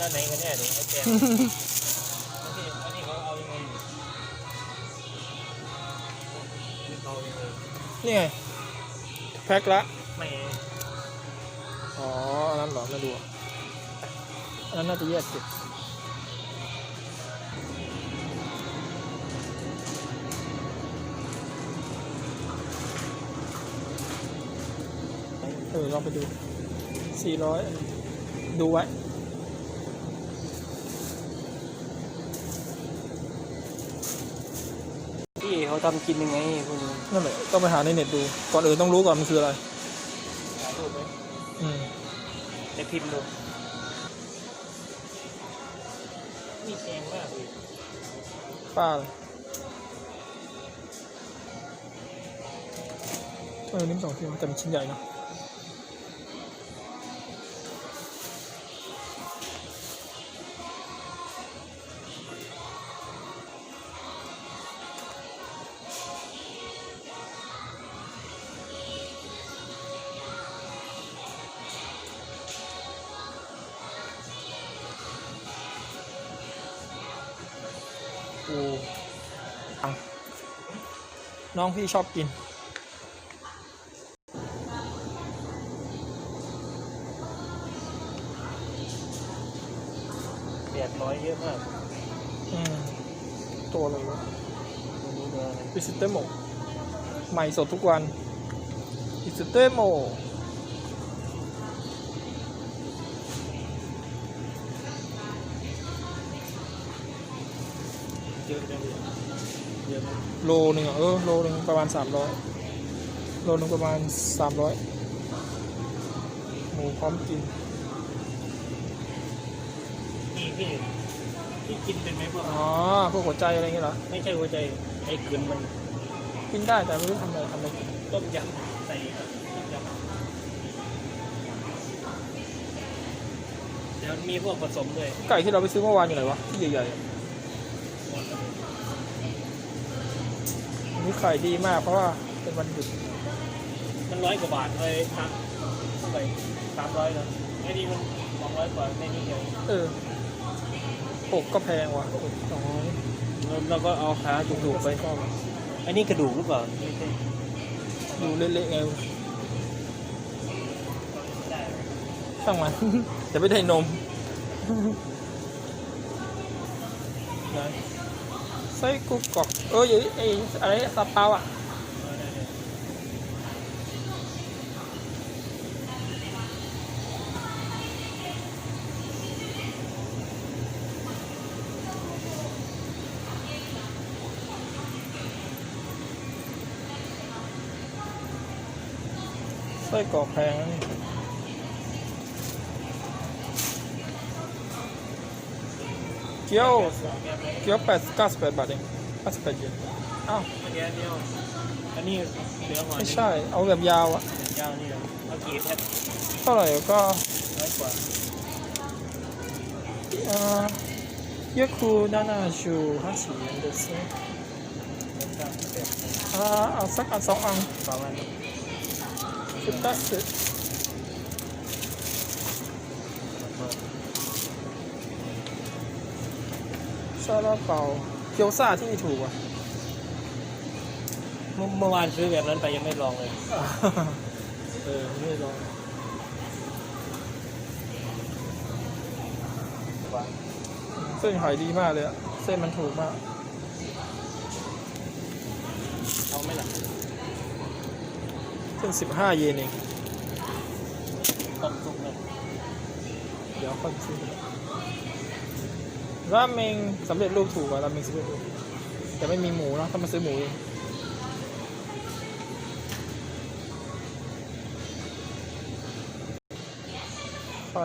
ด้านไหนกันแน่เนี่ยไอ้แกนอันนี้อันนี้เขาเอายังไงอยู่นี่เขายังไงนี่ไงแพ็คละ ไม่อ๋อ อันนั้นเหรอไม่ดูอะอันนั้นน่าจะแยกเก็บเออลองไปดู 400 ดูไว้ ที่เขาทำกินยังไงคุณนั่นแหละต้องไปหาในเน็ตดู ก่อนอื่นต้องรู้ก่อนมันคืออะไรถ่ายรูปไหมอืมในพิมพ์ดูนี่แพงมากเลยป้าเลยเออนี่มันสองชิ้นแต่มันชิ้นใหญ่เนอะ น้องพี่ชอบกิน แปดร้อยเยอะมากอืมตัวอะไรวะไม่รู้เนื้ออะไรพิซิเตโมใหม่สดทุกวันพิซิเตโม เยอะจังเลยเยอะมาก โลหนึ่งอะเออโลหนึ่งประมาณสามร้อยโลหนึ่งประมาณสามร้อยหมูพร้อมกินนี่พี่พี่กินเป็นไหมพวกอ๋อพวกหัวใจอะไรเงี้ยเหรอไม่ใช่หัวใจไอ้กลืนมันกินได้แต่ไม่รู้ทำอะไรทำอะไรต้มยำใส่ต้มยำเดี๋ยวมีพวกผสมด้วยไก่ที่เราไปซื้อเมื่อวานอยู่ไหนวะที่ใหญ่ๆอะอั นนี้ขายดีมากเพราะว่าเป็นวันหยุดมันร้อยกว่าบาทเลยครับเท่าไหร่สามร้อยเลยไอ้นี่มันสองร้อยกว่าในนี้เดียวเอออกก็แพงว่ะอกสองร้อยแล้วก็เอาขาจุกๆไปก็อันนี้กระดูกหรือเปล่าไม่ใช่ดูเละๆไงได้ช่างมันจะไม่ได้นมไหน ไส้กุกกอกเอออยู่ไอ้อะไรซาเปาอะไส้กรอกแพงนะนี่ เกี๊ยวเกี๊ยวแปดเก้าสิบแปดบาทเองเก้าสิบแปดเยนอ้าวอันนี้อันนี้เหลือหอยไม่ใช่ เอาแบบยาวอะยาวนี่เหรอเอากี่แพ็บเท่าไหร่ก็น้อกว่าเอ่อเยอคูนานาชูห้าสิบเยนเดซิอ่าเอาสักอันสองอันสองอันสิบเก้าสิบ ซาลาเปาเกี๊ยวซ่าที่นี่ถูกอะ เมื่อเมื่อวานซื้อแบบนั้นไปยังไม่ลองเลย เออไม่ลองว่าเส้นขายดีมากเลยอะเส้นมันถูกมาก เอาไหมล่ะเส้นสิบห้าเยนเอง ต้มซุปเลย เดี๋ยวค่อยซื้อ ราเมงสำเร็จรูปถูกกว่าราเมงสำเร็จรูปแต่ไม่มีหมูนะต้องมาซื้อหมูเองไฟ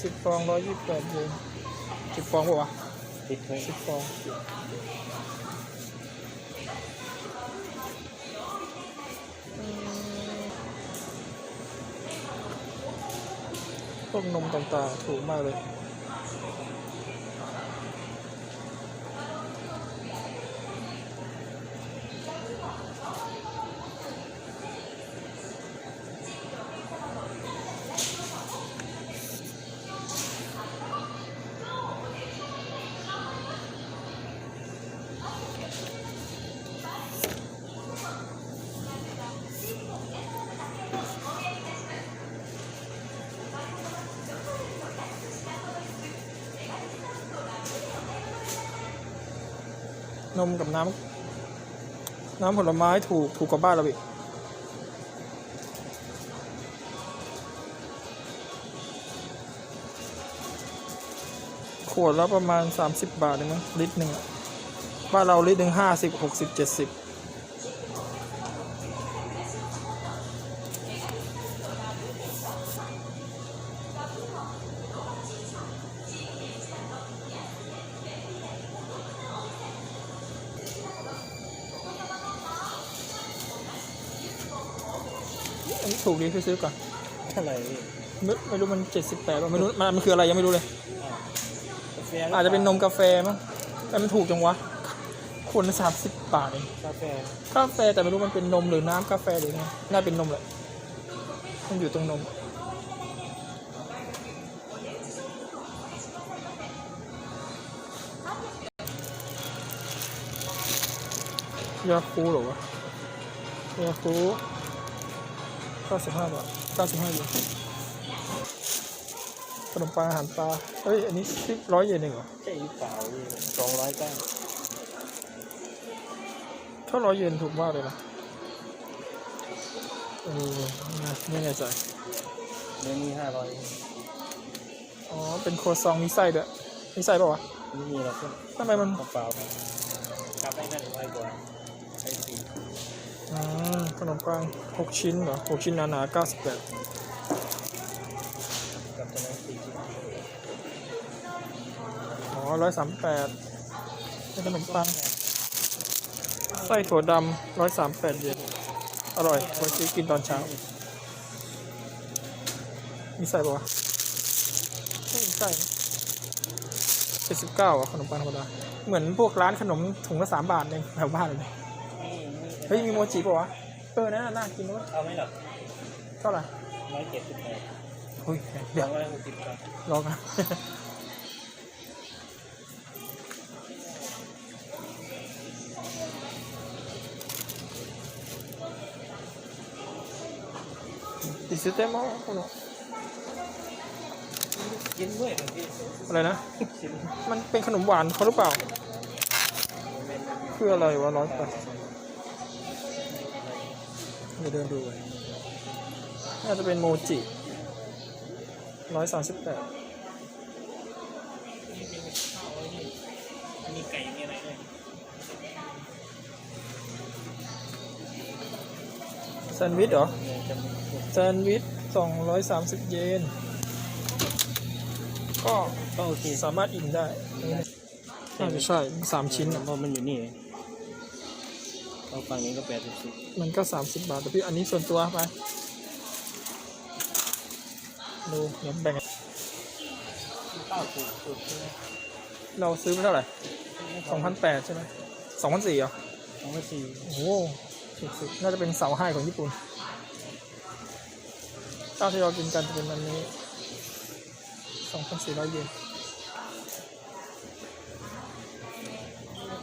สิบฟองร้อยยี่สิบแปดเยนสิบฟองปะวะติดไว้สิบฟองพวกนมต่างๆ ถูกมากเลย นมกับน้ำน้ำผลไม้ถูกถูกกว่าบ้านเราอีกขวดละประมาณ 30 บาทเลยมั้งลิตรหนึ่งบ้านเราลิตรหนึ่งห้าสิบหกสิบเจ็ดสิบ ถูกดีพี่ซื้อก่อนอะไรพี่ไม่ไม่รู้มันเจ็ดสิบแปดไม่รู้มันมันคืออะไรยังไม่รู้เลยกาแฟอาจจะเป็นนมกาแฟมั้งแต่มันถูกจังวะขวดละสามสิบบาทเองกาแฟกาแฟแต่ไม่รู้มันเป็นนมหรือน้ำกาแฟหรือไงน่าเป็นนมแหละมันอยู่ตรงนมยาคูเหรอวะยาคู เก้าสิบห้าบาทเก้าสิบห้าเยนขนมปังอาหารปลาเอ้ย อันนี้สิบร้อยเยนเองเหรอใช่หรือเปล่าพี่สองร้อยเก้าถ้าร้อยเยนถูกมากเลยนะเออไม่ไม่แน่ใจเดี๋ยวนี้ห้าร้อยอ๋อ เป็นโครัวซองมีไส้ด้วยมีไส้ป่าวะไม่มีหรอกเพื่อนทำไมมันเปล่า ขนมปังหกชิ้นเหรอหกชิ้นหนาๆเก้าสิบแปดอ๋อร้อยสามแปดขนมปังไส้ถั่วดำร้อยสามแปดเยนอร่อยไว้ซื้อกินตอนเช้า มีไส้ป่าวะไม่มีไส้เจ็ดสิบเก้าอะขนมปังธรรมดา เหมือนพวกร้านขนมถุงละสามบาทเองแถวบ้านเลย เฮ้ย มีโมจิป่าวะ เออนั่นน่ะน่ากินด้วยเอาไหมหรอเท่าไหร่ร้อยเจ็ดสิบแปดเฮ้ยสเดี๋อยวงร้อยหกสิบครับลองนะดิสเตมอคนกินด้วยเหรอพี่อะไรนะชิมมันเป็นขนมหวานเขาหรือเปล่า คืออะไรวะร้อยแปด เดี๋ยวเดินดูกันน่าจะเป็นโมจิร้อยสามสิบแปดมีไก่มีอะไรด้วยแซนด์วิชเหรอเนี่ยจะมีพวกแซนด์วิชสองร้อยสามสิบเยน ก็ก็โอเคสามารถอิ่มได้น่าจะใช่สามชิ้นอะเพราะมันอยู่นี่ เอาฝั่งนี้ก็แปดสิบสิบมันก็สามสิบบาท แต่พี่อันนี้ส่วนตัวไป ดูเดี๋ยวแบ่งข้าวถูกถูกใช่ไหมเราซื้อไปเท่าไหร่สองพันแปดใช่ไหมสองพันสี่เหรอสองพันสี่โอ้โหสุดๆน่าจะเป็นเสาไห้ของญี่ปุ่นข้าวที่เรากินกันจะเป็นอันนี้สองพันสี่ร้อยเยน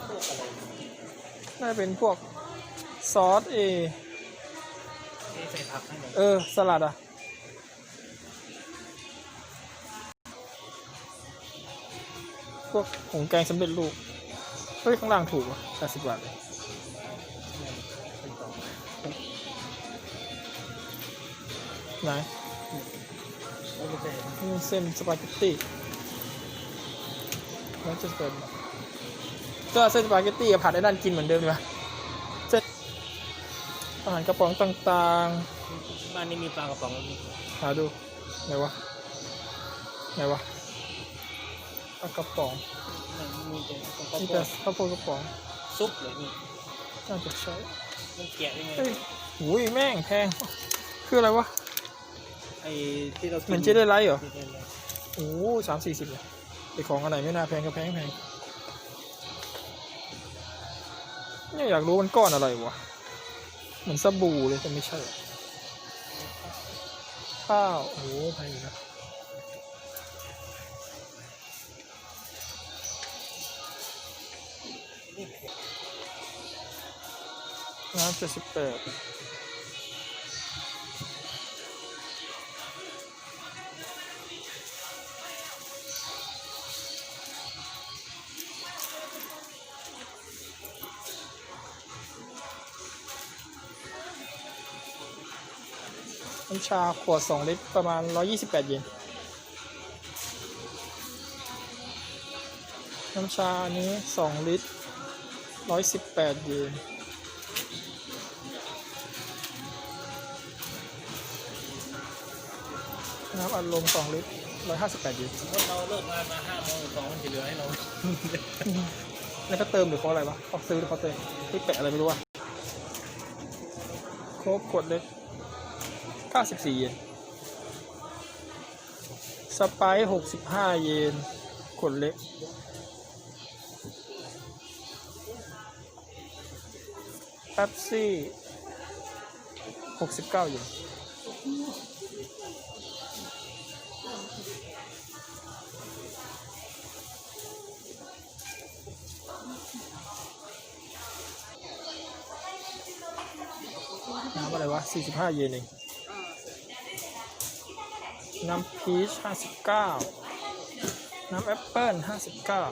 พวกอะไรน่าจะเป็นพวก ซอสเอใส่ผักให้หน่อยเออ สลัดอะ พวกผงแกงสำเร็จรูปเฮ้ยข้างล่างถูกอะแปดสิบบาทเลยไหนนี่เส้นสปาเกตตี้แล้วจะเป็นก็เส้นสปาเกตตี้กับผัดไอ้นั่นกินเหมือนเดิมดีกว่า อาหารกระป๋องต่างบ้านนี้มีปลากระป๋องไหมพี่ๆหาดูไหนวะไหนวะปลากระป๋องไม่มีแต่ข้าวนี่โพแต่ดข้าวโพดกระป๋องซุปเหรอพี่น่าจะใช่มันแกะยังไงเฮ้ยหุยแม่งแพง คืออะไรวะ ไอ้ที่เราเหมือนเจได้ไลท์เหรอ ที่ได้ไลท์โอ้สามสี่สิบเลยไอของอะไรไม่น่าแพงก็แพงแพงเนี่ยอยากรู้มันก้อนอะไรวะ เหมือนสบู่เลยแต่ไม่ใช่ข้าวโอ้โหแพงนะน้ำเจ็ดสิบแปด น้ำชาขวด 2 ลิตร ประมาณ 128 เยน น้ำชาอันนี้ 2 ลิตร 118 เยน น้ำอัดลม 2 ลิตร 158 เยนสมมติเราเลิกงานมาห้าโมงสองมันจะเหลือให้เราแล้วก็เติมหรือเขาอะไรวะเขาซื้อหรือเขาเติมที่แปะอะไรไม่รู้อะโค้กขวดเล็ก 94 เยน สไปซ์65 เยนขวดเล็ก แป๊บซี่ 69 เยนน้ำอะไรวะ 45 เยนเอง น้ำพีชห้าสิบเก้าน้ำแอปเปิ้ลห้าสิบเก้า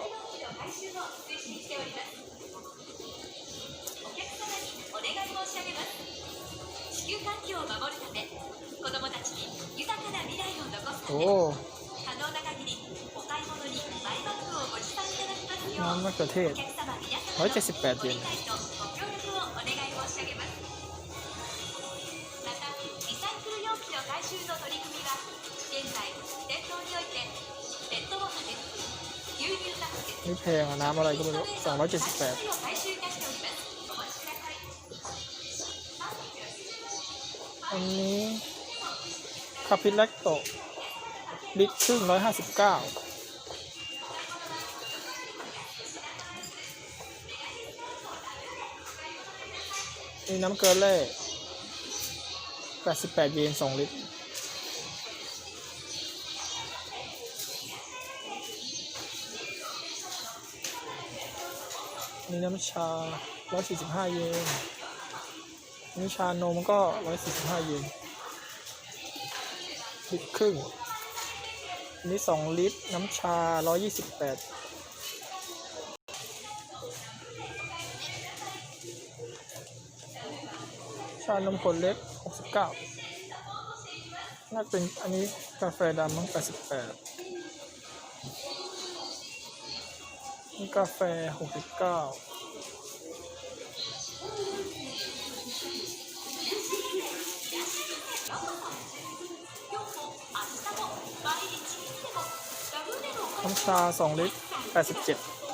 โอ้น้ำมะเขือเทศร้อสิบแปดเยน นี่แพงอะน้ำอะไรก็ไม่รู้สองร้อยเจ็ดสิบแปดอันนี้คาพิเลกโตลิตรครึ่งร้อยห้าสิบเก้ามีน้ำเกลือแร่แปดสิบแปดเยนสองลิตร นี่น้ำชา 145 เยนนี่ชานมก็ 145 เยนลิตรครึ่งนนี้2ลิตร น้ำชา 128ชานมขวดเล็ก 69 น่าเป็นอันนี้กาแฟดำมั้ง88 นี่กาแฟ69น้ำชา2ลิตร87